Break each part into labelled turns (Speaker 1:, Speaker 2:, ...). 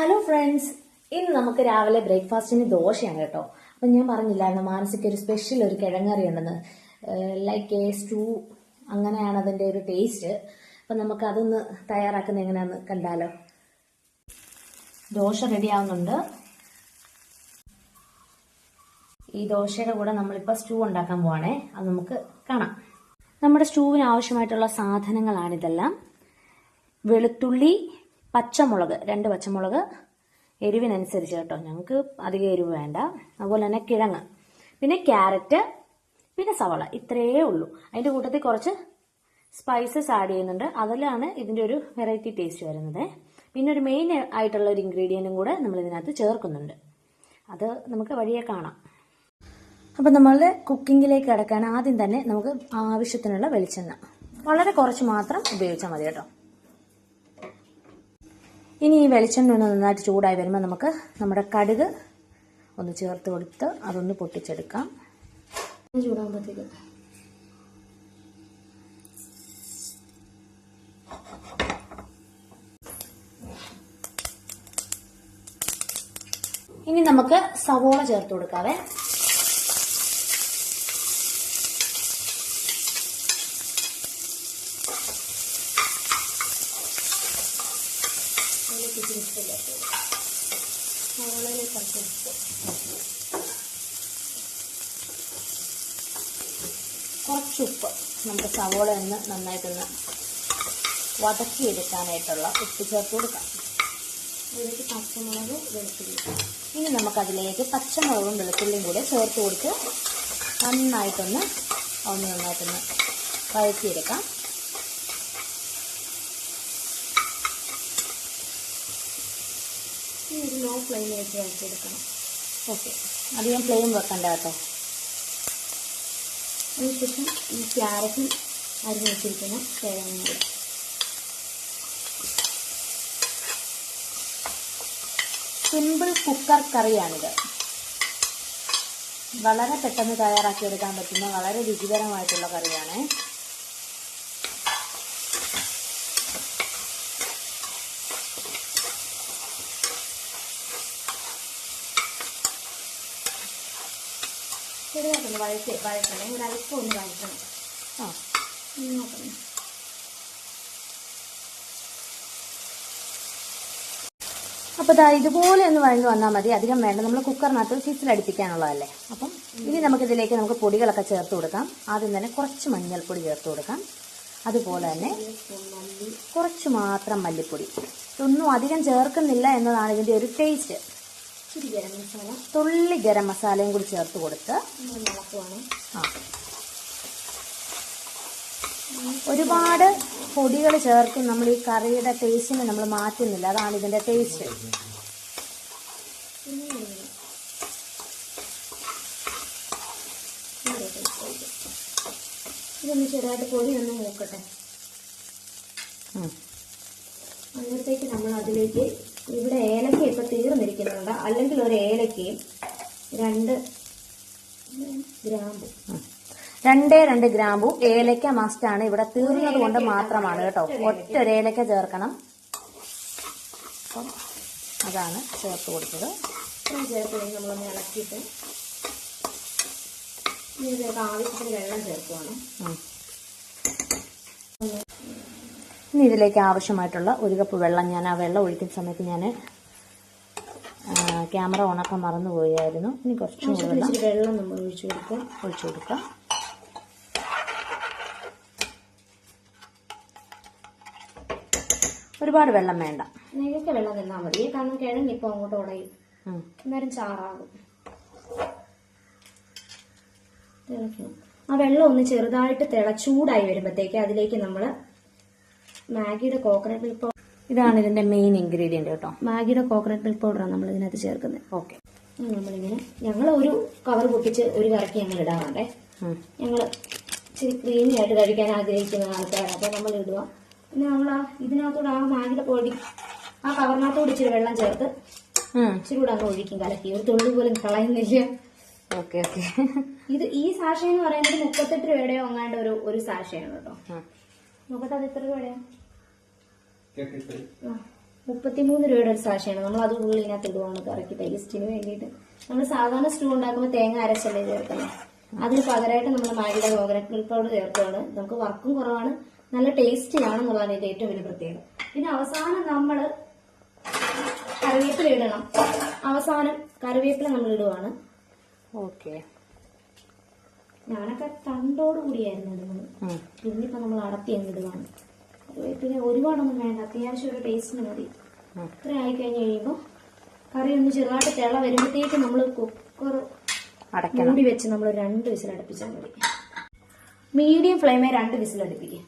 Speaker 1: Hello friends ഇന്ന് നമുക്ക് രാവിലെ ബ്രേക്ക്ഫാസ്റ്റിന് ദോശയാണ് കേട്ടോ. അപ്പം ഞാൻ പറഞ്ഞില്ലായിരുന്നു മാനസിക്ക് ഒരു സ്പെഷ്യൽ ഒരു കിഴങ്ങറി ഉണ്ടെന്ന്. ലൈക്ക് എ സ്റ്റൂ അങ്ങനെയാണ് അതിന്റെ ഒരു ടേസ്റ്റ് അപ്പം നമുക്ക് അതൊന്ന് തയ്യാറാക്കുന്നത് എങ്ങനെയാണെന്ന് കണ്ടാലോ. ദോശ റെഡി ആവുന്നുണ്ട്. ഈ ദോശയുടെ കൂടെ നമ്മളിപ്പോൾ സ്റ്റൂ ഉണ്ടാക്കാൻ പോവാണേ. അത് നമുക്ക് കാണാം. നമ്മുടെ സ്റ്റൂവിന് ആവശ്യമായിട്ടുള്ള സാധനങ്ങളാണിതെല്ലാം. വെളുത്തുള്ളി പച്ചമുളക് രണ്ട് പച്ചമുളക് എരിവിനനുസരിച്ച് കേട്ടോ. ഞങ്ങൾക്ക് അധികം എരിവ് വേണ്ട. അതുപോലെ തന്നെ കിഴങ്ങ് പിന്നെ ക്യാരറ്റ് പിന്നെ സവള. ഇത്രയേ ഉള്ളൂ. അതിന്റെ കൂട്ടത്തിൽ കുറച്ച് സ്പൈസസ് ആഡ് ചെയ്യുന്നുണ്ട്. അതിലാണ് ഇതിന്റെ ഒരു വെറൈറ്റി ടേസ്റ്റ് വരുന്നത്. പിന്നെ ഒരു മെയിൻ ആയിട്ടുള്ള ഒരു ഇൻഗ്രീഡിയന്റും കൂടെ നമ്മൾ ഇതിനകത്ത് ചേർക്കുന്നുണ്ട്. അത് നമുക്ക് വഴിയെ കാണാം. അപ്പം നമ്മളുടെ കുക്കിങ്ങിലേക്ക് കിടക്കാൻ ആദ്യം തന്നെ നമുക്ക് ആവശ്യത്തിനുള്ള വെളിച്ചെണ്ണ. വളരെ കുറച്ച് മാത്രം ഉപയോഗിച്ചാൽ മതി കേട്ടോ. ഇനി ഈ വെളിച്ചെണ്ണ ഒന്ന് നന്നായിട്ട് ചൂടായി വരുമ്പോൾ നമുക്ക് നമ്മുടെ കടുക് ഒന്ന് ചേർത്ത് കൊടുത്ത് അതൊന്ന് പൊട്ടിച്ചെടുക്കാം. ചൂടാകുമ്പോഴത്തേക്ക് ഇനി നമുക്ക് സവോള ചേർത്ത് കൊടുക്കാവേ. കുറച്ച് ഉപ്പ് നമുക്ക് സവോള ഒന്ന് നന്നായിട്ടൊന്ന് വതക്കിയെടുക്കാനായിട്ടുള്ള ഉപ്പ് ചേർത്ത് കൊടുക്കാം. ഇതിലേക്ക് പച്ചമുളക് വെളുത്തുള്ളി. ഇനി നമുക്കതിലേക്ക് പച്ചമുളകും വെളുത്തുള്ളിയും കൂടെ ചേർത്ത് കൊടുത്ത് നന്നായിട്ടൊന്ന് ഒന്ന് നന്നായിട്ടൊന്ന് വഴറ്റിയെടുക്കാം. ഈ ഒരു ലോ ഫ്ലെയിമിൽ വെച്ച് വരച്ചെടുക്കണം ഓക്കെ അധികം ഫ്ലെയിം വെക്കണ്ട കേട്ടോ. അതിനുശേഷം ഈ ക്യാരറ്റും അരിഞ്ഞ് വെച്ചിരിക്കുന്ന കിഴങ്ങും കൂടെ. സിമ്പിൾ കുക്കർ കറിയാണിത്. വളരെ പെട്ടെന്ന് തയ്യാറാക്കി എടുക്കാൻ പറ്റുന്ന വളരെ രുചികരമായിട്ടുള്ള കറിയാണ്. ശരിയാക്കുന്നു വഴച്ച് വഴറ്റണേ. ഒരു അല്പം ഒന്ന് വഴറ്റണം. ആ. നോക്കണം. അപ്പോൾ ഇതാ ഇതുപോലെ ഒന്ന് വഴഞ്ഞു വന്നാൽ മതി. അധികം വേണ്ട. നമ്മൾ കുക്കറിനകത്ത് സിസിലടിപ്പിക്കാനുള്ളതല്ലേ അപ്പം ഇനി നമുക്കിതിലേക്ക് നമുക്ക് പൊടികളൊക്കെ ചേർത്ത് കൊടുക്കാം. ആദ്യം തന്നെ കുറച്ച് മഞ്ഞൾപ്പൊടി ചേർത്ത് കൊടുക്കാം. അതുപോലെ തന്നെ കുറച്ച് മാത്രം മല്ലിപ്പൊടി. ഇതൊന്നും അധികം ചേർക്കുന്നില്ല എന്നതാണ് ഇതിന്റെ ഒരു ടേസ്റ്റ് ഗരം മസാല തുള്ളി ഗരം മസാലയും കൂടി ചേർത്ത് കൊടുത്ത് ആ. ഒരുപാട് പൊടികൾ ചേർക്കും നമ്മൾ ഈ കറിയുടെ ടേസ്റ്റിനെ നമ്മൾ മാറ്റുന്നില്ല. അതാണ് ഇതിന്റെ ടേസ്റ്റ് ഇതൊന്ന് ചെറുതായിട്ട് പൊടി ഒന്ന് നോക്കട്ടെ അന്നത്തേക്ക് നമ്മൾ അതിലേക്ക് ഇവിടെ ഏലക്ക ഇപ്പൊ തീർന്നിരിക്കുന്നുണ്ട്. അല്ലെങ്കിൽ ഒരു ഏലക്കയും രണ്ട് ഗ്രാമ്പു. രണ്ടേ രണ്ട് ഗ്രാമ്പു ഏലക്ക മസ്റ്റ് ആണ്. ഇവിടെ തീർന്നത് കൊണ്ട് മാത്രമാണ് കേട്ടോ. ഒറ്റ ഒരു ഏലക്ക ചേർക്കണം. അപ്പം അതാണ് ചേർത്ത് കൊടുത്തത്. ചേർത്ത് കഴിഞ്ഞ് നമ്മളൊന്ന് ഇളക്കിയിട്ട് ഇതിലേക്ക് ആവശ്യത്തിന് വെള്ളം ചേർക്കുവാണ്. ഇനി ഇതിലേക്ക് ആവശ്യമായിട്ടുള്ള ഒരു കപ്പ് വെള്ളം ഞാൻ ആ വെള്ളം ഒഴിക്കുന്ന സമയത്ത് ഞാൻ ക്യാമറ ഓണാക്കാൻ മറന്നുപോയായിരുന്നു ഇനി കുറച്ചും കൂടി വെള്ളം നമ്മൾ ഒഴിച്ചു കൊടുക്കുക ഒഴിച്ചു കൊടുക്കാം. ഒരുപാട് വെള്ളം വേണ്ട.
Speaker 2: നേരത്തെ വെള്ളം തന്നാൽ മതി. കാരണം കിഴങ്ങ് ഇപ്പൊ അങ്ങോട്ട് ഉടയും. അന്നേരം ചാറാകും. ആ വെള്ളം ഒന്ന് ചെറുതായിട്ട് തിളച്ചൂടായി ചൂടായി വരുമ്പോഴത്തേക്ക് അതിലേക്ക് നമ്മൾ മാഗിയുടെ കോക്കനട്ട് മിൽക്ക് പൗഡർ
Speaker 1: ഇതാണ് ഇതിന്റെ മെയിൻ ഇൻഗ്രീഡിയന്റ് കേട്ടോ.
Speaker 2: മാഗിയുടെ കോക്കനട്ട് മിൽക്ക് പൗഡറാണ് നമ്മൾ ഇതിനകത്ത് ചേർക്കുന്നത്.
Speaker 1: ഓക്കെ.
Speaker 2: നമ്മളിങ്ങനെ ഞങ്ങൾ ഒരു കവർ പൊട്ടിച്ച് ഒരു കറക്കി ഞങ്ങൾ ഇടാറുണ്ടേ. ഞങ്ങൾ ഇച്ചിരി ക്രീമി ആയിട്ട് കഴിക്കാൻ ആഗ്രഹിക്കുന്ന ആൾക്കാരാണ്. അപ്പോൾ നമ്മൾ ഇടുക. പിന്നെ നമ്മൾ ആ ഇതിനകത്തൂടെ ആ മാഗിയുടെ പൊടി ആ കവറിനകത്തോട് ഇച്ചിരി വെള്ളം ചേർത്ത് ഇച്ചിരി കൂടെ അങ്ങ് ഒഴിക്കും കലക്കി. ഒരു തുള്ളി പോലും കളയുന്നില്ല.
Speaker 1: Okay okay.
Speaker 2: ഇത് ഈ സാഷ എന്ന് പറയുന്നത് മുപ്പത്തെട്ട് രൂപയുടെ ഒങ്ങാണ്ട് ഒരു ഒരു സാഷയാണ് കേട്ടോ. നോക്കട്ടെ അത് എത്ര രൂപയാണ്. മുപ്പത്തിമൂന്ന് രൂപയുടെ ഒരു സാക്ഷിയാണ്. നമ്മൾ അത് ഉള്ളിനകത്ത് ഇടുവാണ് കറക്റ്റ് ടേസ്റ്റിന് വേണ്ടിയിട്ട്. നമ്മൾ സാധാരണ സ്റ്റൂ ഉണ്ടാക്കുമ്പോൾ തേങ്ങ അരച്ചല്ലേ ചേർക്കുന്നത് അതിന് പകരമായിട്ട് നമ്മൾ മാഗിയുടെ കോക്കനട്ട് മിൽക്ക് പൗഡർ ചേർക്കുകയാണ്. നമുക്ക് വർക്കും കുറവാണ് നല്ല ടേസ്റ്റിയാണെന്നുള്ളതാണ് ഇതിന്റെ ഏറ്റവും വലിയ പ്രത്യേകത. പിന്നെ അവസാനം നമ്മൾ കറിവേപ്പില ഇടണം. അവസാനം കറിവേപ്പില നമ്മൾ ഇടുവാണ്.
Speaker 1: ഓക്കെ
Speaker 2: ഞാനൊക്കെ തണ്ടോട് കൂടിയായിരുന്നു ഇടുന്നത് ഇന്നിപ്പോ നമ്മൾ അടത്തി അങ്ങ് ഇടുകയാണ് പിന്നെ ഒരുപാടൊന്നും വേണ്ട. അത്യാവശ്യം ഒരു ടേസ്റ്റിന് മതി. ഇത്ര ആയി കഴിഞ്ഞ് കഴിയുമ്പോൾ കറി ഒന്ന് ചെറുതായിട്ട് തിള വരുമ്പോഴത്തേക്ക് നമ്മൾ കുക്കർ
Speaker 1: അടക്കി
Speaker 2: മൂടി വെച്ച് നമ്മൾ രണ്ട് വിസിൽ അടുപ്പിച്ചാൽ മതി മീഡിയം ഫ്ലെയിമേ രണ്ട് വിസിൽ അടുപ്പിക്കുക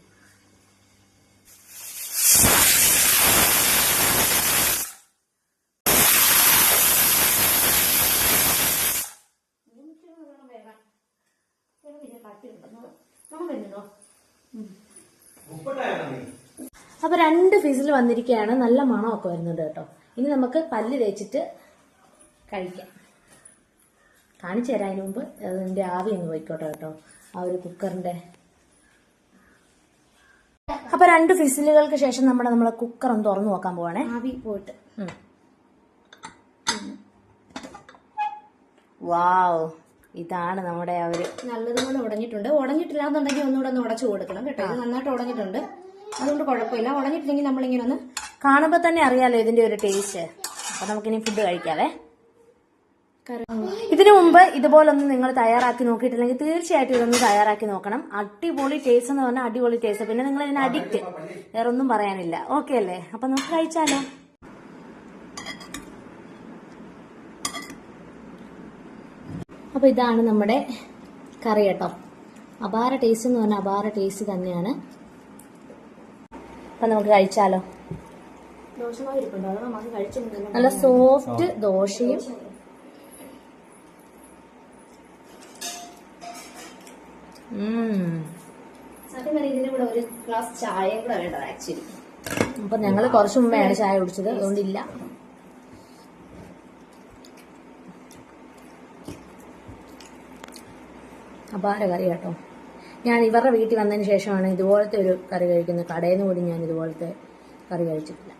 Speaker 1: അപ്പൊ രണ്ട് ഫിസിൽ വന്നിരിക്കുകയാണ് നല്ല മണമൊക്കെ വരുന്നുണ്ട് കേട്ടോ. ഇനി നമുക്ക് പല്ല് തേച്ചിട്ട് കഴിക്കാം. കാണിച്ചു തരാം അതിന് മുമ്പ്. അതിന്റെ ആവി ഒന്ന് പോയിക്കോട്ടെ കേട്ടോ. ആ ഒരു കുക്കറിന്റെ. അപ്പൊ രണ്ട് ഫിസിലുകൾക്ക് ശേഷം നമ്മുടെ നമ്മളെ കുക്കർ ഒന്ന് തുറന്നു നോക്കാൻ പോവാണേ.
Speaker 2: ആവി പോയിട്ട്.
Speaker 1: വാവ്. ഇതാണ് നമ്മുടെ ആ ഒരു
Speaker 2: നല്ലതുപോലെ ഉടഞ്ഞിട്ടുണ്ട്. ഉടഞ്ഞിട്ടില്ല എന്നുണ്ടെങ്കിൽ ഒന്നുകൂടെ ഒന്ന് ഉടച്ചു കൊടുക്കണം കേട്ടോ. ഇത് നന്നായിട്ട് ഉടഞ്ഞിട്ടുണ്ട്. അതുകൊണ്ട് കുഴപ്പമില്ല. ഉടഞ്ഞിട്ടില്ലെങ്കിൽ നമ്മളിങ്ങനെ ഒന്ന്
Speaker 1: കാണുമ്പോ തന്നെ അറിയാലോ ഇതിന്റെ ഒരു ടേസ്റ്റ് അപ്പൊ നമുക്കിനി ഫുഡ് കഴിക്കാവേ. ഇതിനു മുമ്പ് ഇതുപോലൊന്നും നിങ്ങൾ തയ്യാറാക്കി നോക്കിയിട്ടില്ലെങ്കിൽ തീർച്ചയായിട്ടും ഇതൊന്ന് തയ്യാറാക്കി നോക്കണം. അടിപൊളി ടേസ്റ്റ് എന്ന് പറഞ്ഞാൽ അടിപൊളി ടേസ്റ്റ് പിന്നെ നിങ്ങൾ ഇതിന് അഡിക്റ്റ് വേറെ ഒന്നും പറയാനില്ല. ഓക്കെ അല്ലേ? അപ്പൊ നമുക്ക് കഴിച്ചാലോ? അപ്പൊ ഇതാണ് നമ്മുടെ കറി കേട്ടോ. അപാര ടേസ്റ്റ് എന്ന് പറഞ്ഞാൽ അപാര ടേസ്റ്റ് തന്നെയാണ്. അപ്പൊ നമുക്ക് കഴിച്ചാലോ? നല്ല സോഫ്റ്റ് ദോശയും. അപ്പൊ ഞങ്ങൾ കുറച്ചു ആണ് ചായ കുടിച്ചത്. അതുകൊണ്ടില്ല അപാര കറി കേട്ടോ. ഞാൻ ഇവരുടെ വീട്ടിൽ വന്നതിന് ശേഷമാണ് ഇതുപോലത്തെ ഒരു കറി കഴിക്കുന്നത്. കടയിൽ നിന്ന് കൂടി ഞാൻ ഇതുപോലത്തെ കറി കഴിച്ചിട്ടില്ല.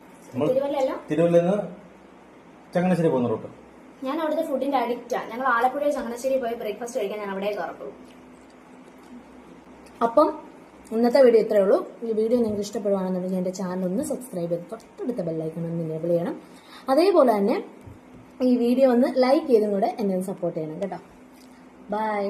Speaker 3: ചങ്ങനാശ്ശേരി പോകുന്ന റൂട്ട്.
Speaker 2: ഞാൻ അവിടുത്തെ ഫുഡിന്റെ അഡിക്റ്റാ ഞങ്ങൾ ആലപ്പുഴയിൽ ചങ്ങനാശ്ശേരി പോയി ബ്രേക്ക്ഫാസ്റ്റ് കഴിക്കാൻ ഞാൻ അവിടെ കറക്കുള്ളൂ
Speaker 1: അപ്പം ഇന്നത്തെ വീഡിയോ ഇത്രയേ ഉള്ളൂ. ഈ വീഡിയോ നിങ്ങൾക്ക് ഇഷ്ടപ്പെടുവാണെന്നുണ്ടെങ്കിൽ എന്റെ ചാനൽ ഒന്ന് സബ്സ്ക്രൈബ് ചെയ്ത് തൊട്ടടുത്ത ബെല്ലൈക്കൺ ഒന്ന് എനേബിൾ ചെയ്യണം. അതേപോലെ തന്നെ ഈ വീഡിയോ ഒന്ന് ലൈക്ക് ചെയ്തും കൂടെ എന്നെ ഒന്ന് സപ്പോർട്ട് ചെയ്യണം കേട്ടോ. ബൈ